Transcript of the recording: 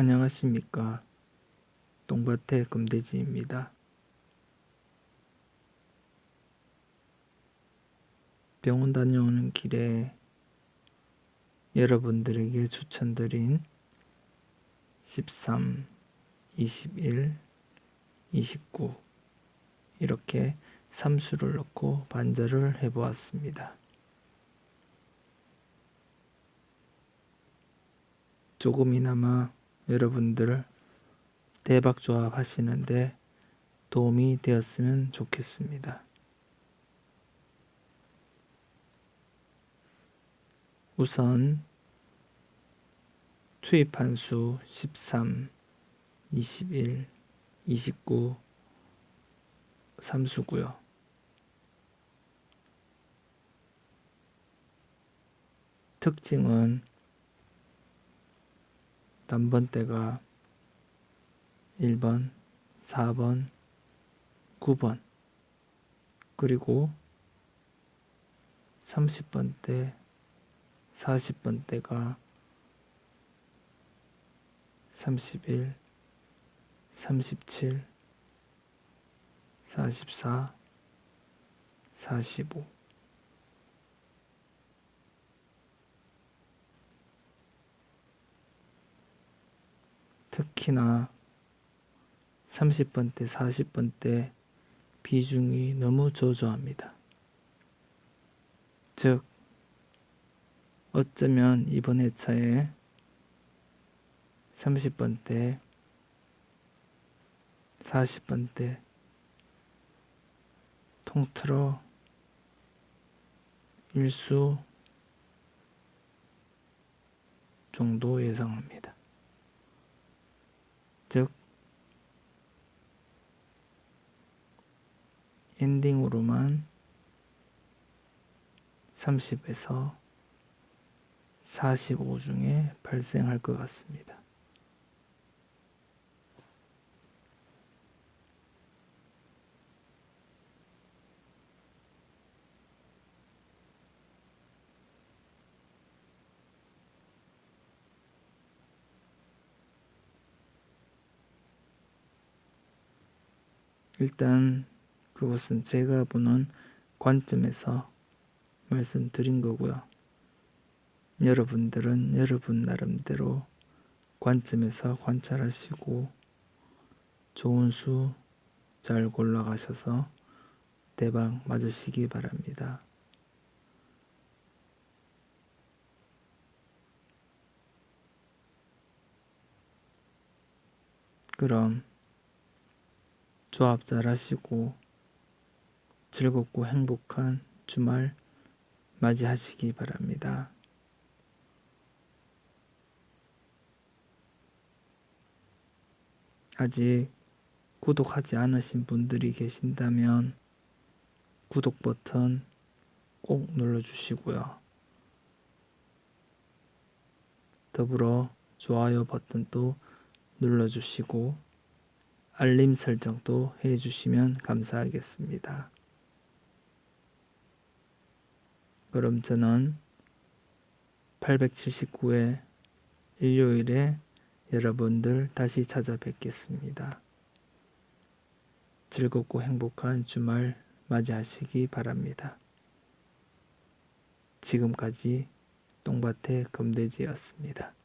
안녕하십니까. 똥밭의 금돼지입니다. 병원 다녀오는 길에 여러분들에게 추천드린 13, 21, 29 이렇게 삼수를 넣고 반절을 해보았습니다. 조금이나마 여러분들 대박 조합 하시는데 도움이 되었으면 좋겠습니다. 우선 투입한 수 13, 21, 29, 삼수고요. 특징은 단번대가 1번, 4번, 9번. 그리고 30번대, 40번대가 31, 37, 44, 45 특히나 30번 대, 40번 대 비중이 너무 저조합니다. 즉, 어쩌면 이번 회차에 30번 대, 40번 대 통틀어 일수 정도 예상합니다. 즉, 엔딩으로만 30에서 45 중에 발생할 것 같습니다. 일단 그것은 제가 보는 관점에서 말씀드린 거고요. 여러분들은 여러분 나름대로 관점에서 관찰하시고 좋은 수 잘 골라가셔서 대박 맞으시기 바랍니다. 그럼 조합 잘 하시고 즐겁고 행복한 주말 맞이하시기 바랍니다. 아직 구독하지 않으신 분들이 계신다면 구독 버튼 꼭 눌러주시고요. 더불어 좋아요 버튼도 눌러주시고 알림 설정도 해주시면 감사하겠습니다. 그럼 저는 879회 일요일에 여러분들 다시 찾아뵙겠습니다. 즐겁고 행복한 주말 맞이하시기 바랍니다. 지금까지 똥밭의 금돼지였습니다.